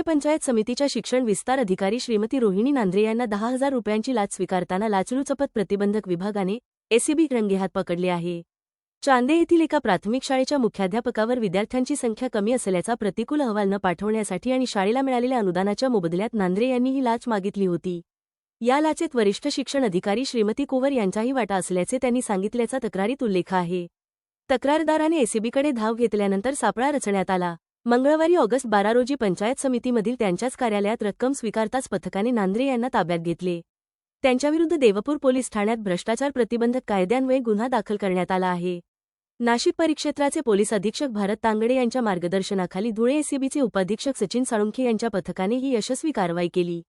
पंचायत समितीच्या शिक्षण विस्तार अधिकारी श्रीमती रोहिणी नांद्रे यांना दहा हजार रुपयांची लाच स्वीकारताना लाचलुचपत प्रतिबंधक विभागाने एसीबी रंगेहात पकडले आहे. चांदे येथील एका प्राथमिक शाळेच्या मुख्याध्यापकावर विद्यार्थ्यांची संख्या कमी असल्याचा प्रतिकूल अहवाल न पाठवण्यासाठी आणि शाळेला मिळालेल्या अनुदानाच्या मोबदल्यात नांद्रे यांनी ही लाच मागितली होती. या लाचेत वरिष्ठ शिक्षण अधिकारी श्रीमती कुवर यांचाही वाटा असल्याचे त्यांनी सांगितल्याचा तक्रारीत उल्लेख आहे. तक्रारदाराने एसीबीकडे धाव घेतल्यानंतर सापळा रचण्यात आला. मंगळवारी ऑगस्ट बारा रोजी पंचायत समितीमधील त्यांच्याच कार्यालयात रक्कम स्वीकारताच पथकाने नांद्रे यांना ताब्यात घेतले. त्यांच्याविरुद्ध देवपूर पोलीस ठाण्यात भ्रष्टाचार प्रतिबंधक कायद्यान्वये गुन्हा दाखल करण्यात आला आहे. नाशिक परिक्षेत्राचे पोलीस अधीक्षक भारत तांगडे यांच्या मार्गदर्शनाखाली धुळे एसीबीचे उपाधीक्षक सचिन साळुंखे यांच्या पथकाने ही यशस्वी कारवाई केली.